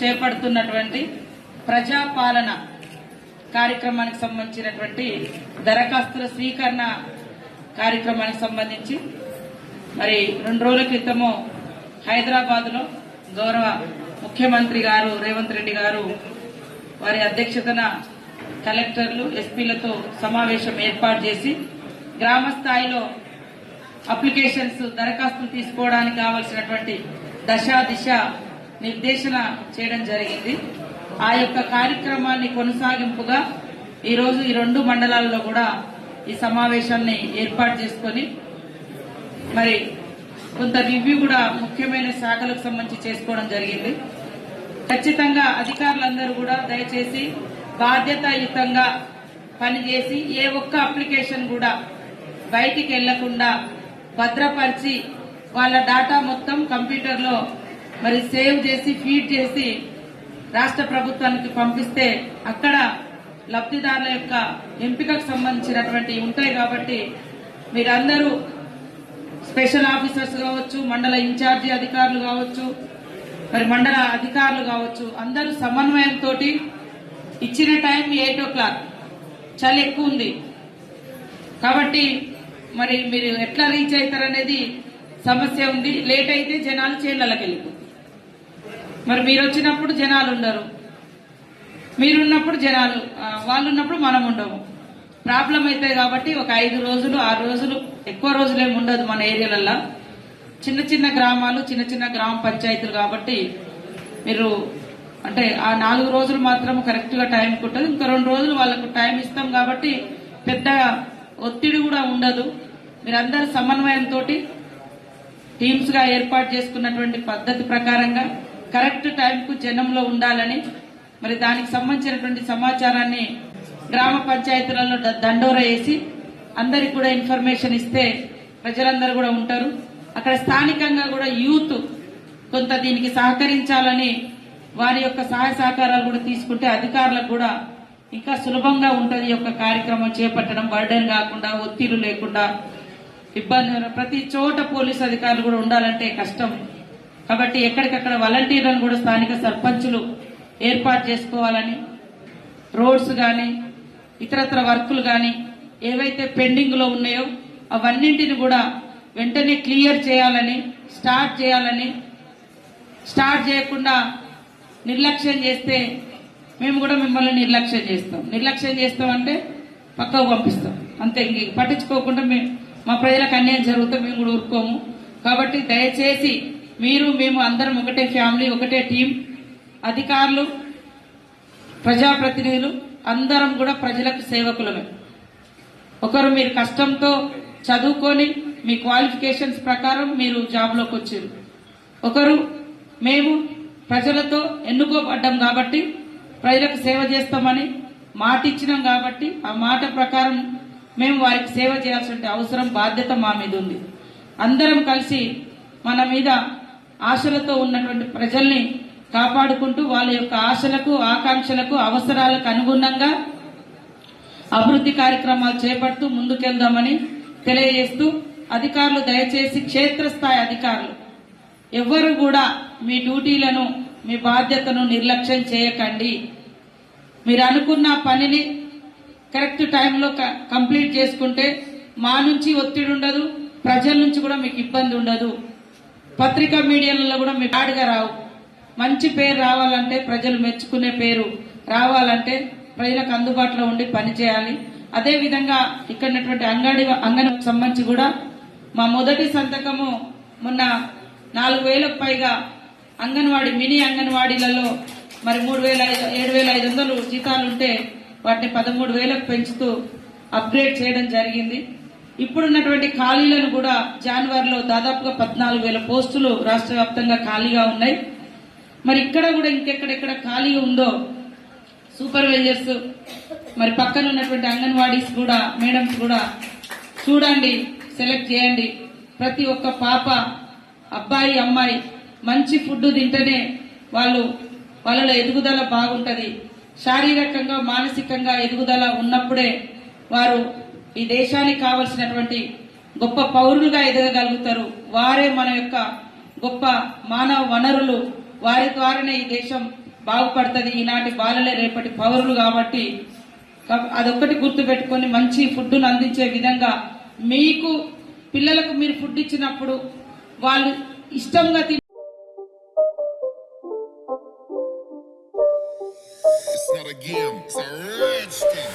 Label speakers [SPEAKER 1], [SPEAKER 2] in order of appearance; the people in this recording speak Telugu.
[SPEAKER 1] చేపడుతున్నటువంటి ప్రజాపాలన కార్యక్రమానికి సంబంధించినటువంటి దరఖాస్తుల స్వీకరణ కార్యక్రమానికి సంబంధించి మరి రెండు రోజుల క్రితము హైదరాబాద్లో గౌరవ ముఖ్యమంత్రి గారు రేవంత్ రెడ్డి గారు వారి అధ్యక్షతన కలెక్టర్లు ఎస్పీలతో సమావేశం ఏర్పాటు చేసి గ్రామ స్థాయిలో అప్లికేషన్స్ దరఖాస్తులు తీసుకోవడానికి కావలసినటువంటి దశ దిశ నిర్దేశన చేయడం జరిగింది. ఆ యొక్క కార్యక్రమాన్ని కొనసాగింపుగా ఈ రోజు ఈ రెండు మండలాల్లో కూడా ఈ సమావేశాన్ని ఏర్పాటు చేసుకొని మరి కొంత రివ్యూ కూడా ముఖ్యమైన శాఖలకు సంబంధించి చేసుకోవడం జరిగింది. ఖచ్చితంగా అధికారులందరూ కూడా దయచేసి బాధ్యతాయుతంగా పనిచేసి ఏ ఒక్క అప్లికేషన్ కూడా బయటికి వెళ్ళకుండా భద్రపరిచి వాళ్ళ డాటా మొత్తం కంప్యూటర్లో మరి సేవ్ చేసి ఫీడ్ చేసి రాష్ట్ర ప్రభుత్వానికి పంపిస్తే అక్కడ లబ్ధిదారుల యొక్క ఎంపికకు సంబంధించినటువంటి ఉంటాయి కాబట్టి మీరందరూ స్పెషల్ ఆఫీసర్స్ కావచ్చు మండల ఇన్ఛార్జి అధికారులు కావచ్చు మరి మండల అధికారులు కావచ్చు అందరూ సమన్వయంతో ఇచ్చిన టైం ఎయిట్ ఓ క్లాక్. చాలా ఎక్కువ ఉంది. కాబట్టి మరి మీరు ఎట్లా రీచ్ అవుతారనేది సమస్య ఉంది. లేట్ అయితే జనాలు చేళ్ళకి వెళ్ళిపోతారు. మరి మీరు వచ్చినప్పుడు జనాలు ఉండరు. మీరున్నప్పుడు జనాలు వాళ్ళు ఉన్నప్పుడు మనం ఉండము. ప్రాబ్లం అవుతాయి కాబట్టి ఒక ఐదు రోజులు ఆరు రోజులు ఎక్కువ రోజులు ఏమి ఉండదు మన ఏరియాలల్లో. చిన్న చిన్న గ్రామాలు చిన్న చిన్న గ్రామ పంచాయతీలు కాబట్టి మీరు అంటే ఆ నాలుగు రోజులు మాత్రం కరెక్ట్గా టైం ఉంటుంది ఇంకా రెండు రోజులు వాళ్ళకు టైం ఇస్తాం కాబట్టి పెద్ద ఒత్తిడి కూడా ఉండదు. మీరందరూ సమన్వయంతో టీమ్స్గా ఏర్పాటు చేసుకున్నటువంటి పద్ధతి ప్రకారంగా కరెక్ట్ టైంకు జనంలో ఉండాలని మరి దానికి సంబంధించినటువంటి సమాచారాన్ని గ్రామ పంచాయతీలలో దండోర వేసి అందరికి కూడా ఇన్ఫర్మేషన్ ఇస్తే ప్రజలందరూ కూడా ఉంటారు. అక్కడ స్థానికంగా కూడా యూత్ కొంత దీనికి సహకరించాలని వారి యొక్క సహాయ సహకారాలు కూడా తీసుకుంటే అధికారులకు కూడా ఇంకా సులభంగా ఉంటుంది ఈ యొక్క కార్యక్రమం చేపట్టడం. బర్డెన్ కాకుండా ఒత్తిడి లేకుండా ఇబ్బంది ప్రతి చోట పోలీసు అధికారులు కూడా ఉండాలంటే కష్టం. కాబట్టి ఎక్కడికక్కడ వాలంటీర్లను కూడా స్థానిక సర్పంచులు ఏర్పాటు చేసుకోవాలని రోడ్స్ కానీ ఇతరత్ర వర్కులు కానీ ఏవైతే పెండింగ్లో ఉన్నాయో అవన్నింటిని కూడా వెంటనే క్లియర్ చేయాలని స్టార్ట్ చేయాలని స్టార్ట్ చేయకుండా నిర్లక్ష్యం చేస్తే మేము కూడా మిమ్మల్ని నిర్లక్ష్యం చేస్తాం. నిర్లక్ష్యం చేస్తామంటే పక్కకు పంపిస్తాం. అంతే ఇంక పట్టించుకోకుండా మేము మా ప్రజలకు అన్యాయం జరుగుతాం మేము కూడా ఊరుకోము. కాబట్టి దయచేసి మీరు మేము అందరం ఒకటే ఫ్యామిలీ ఒకటే టీం అధికారులు ప్రజాప్రతినిధులు అందరం కూడా ప్రజలకు సేవకులమే. ఒకరు మీరు కష్టంతో చదువుకొని మీ క్వాలిఫికేషన్స్ ప్రకారం మీరు జాబ్లోకి వచ్చారు. ఒకరు మేము ప్రజలతో ఎన్నుకోబడ్డాం కాబట్టి ప్రజలకు సేవ చేస్తామని మాట ఇచ్చినాం కాబట్టి ఆ మాట ప్రకారం మేము వారికి సేవ చేయాల్సిన అవసరం బాధ్యత మా మీద ఉంది. అందరం కలిసి మన మీద ఆశలతో ఉన్నటువంటి ప్రజల్ని కాపాడుకుంటూ వాళ్ళ యొక్క ఆశలకు ఆకాంక్షలకు అవసరాలకు అనుగుణంగా అభివృద్ధి కార్యక్రమాలు చేపడుతూ ముందుకెళ్దామని తెలియజేస్తూ అధికారులు దయచేసి క్షేత్రస్థాయి అధికారులు ఎవ్వరు కూడా మీ డ్యూటీలను మీ బాధ్యతను నిర్లక్ష్యం చేయకండి. మీరు అనుకున్న పనిని కరెక్ట్ టైంలో క- కంప్లీట్ చేసుకుంటే మా నుంచి ఒత్తిడి ఉండదు ప్రజల నుంచి కూడా మీకు ఇబ్బంది ఉండదు. పత్రికా మీడియాలలో కూడా మీ పాడుగా రావు. మంచి పేరు రావాలంటే ప్రజలు మెచ్చుకునే పేరు రావాలంటే ప్రజలకు అందుబాటులో ఉండి పనిచేయాలి అదేవిధంగా ఇక్కడ అంగడి అంగనకు సంబంధించి కూడా మా మొదటి సంతకము మొన్న నాలుగు వేలకు పైగా అంగన్వాడీ మినీ అంగన్వాడీలలో మరి మూడు వేల ఐదు ఏడు వేల ఐదు వందలు జీతాలుంటే వాటిని పదమూడు వేలకు పెంచుతూ అప్గ్రేడ్ చేయడం జరిగింది. ఇప్పుడున్నటువంటి ఖాళీలను కూడా జనవరిలో దాదాపుగా పద్నాలుగు వేల పోస్టులు రాష్ట్ర వ్యాప్తంగా ఖాళీగా ఉన్నాయి. మరి ఇక్కడ కూడా ఇంకెక్కడెక్కడ ఖాళీగా ఉందో సూపర్వైజర్స్ మరి పక్కన ఉన్నటువంటి అంగన్వాడీస్ కూడా మేడమ్స్ కూడా చూడండి సెలెక్ట్ చేయండి. ప్రతి ఒక్క పాప అబ్బాయి అమ్మాయి మంచి ఫుడ్ తింటేనే వాళ్ళు వాళ్ళలో ఎదుగుదల బాగుంటుంది. శారీరకంగా మానసికంగా ఎదుగుదల ఉన్నప్పుడే వారు ఈ దేశానికి కావలసినటువంటి గొప్ప పౌరులుగా ఎదగగలుగుతారు. వారే మన యొక్క గొప్ప మానవ వనరులు. వారి ద్వారానే ఈ దేశం బాగుపడుతుంది. ఈనాటి బాలలే రేపటి పౌరులు కాబట్టి అదొక్కటి గుర్తు పెట్టుకొని మంచి ఫుడ్ను అందించే విధంగా మీకు పిల్లలకు మీరు ఫుడ్ ఇచ్చినప్పుడు వాళ్ళు ఇష్టంగా తిని
[SPEAKER 2] It's not a game, it's a rich thing.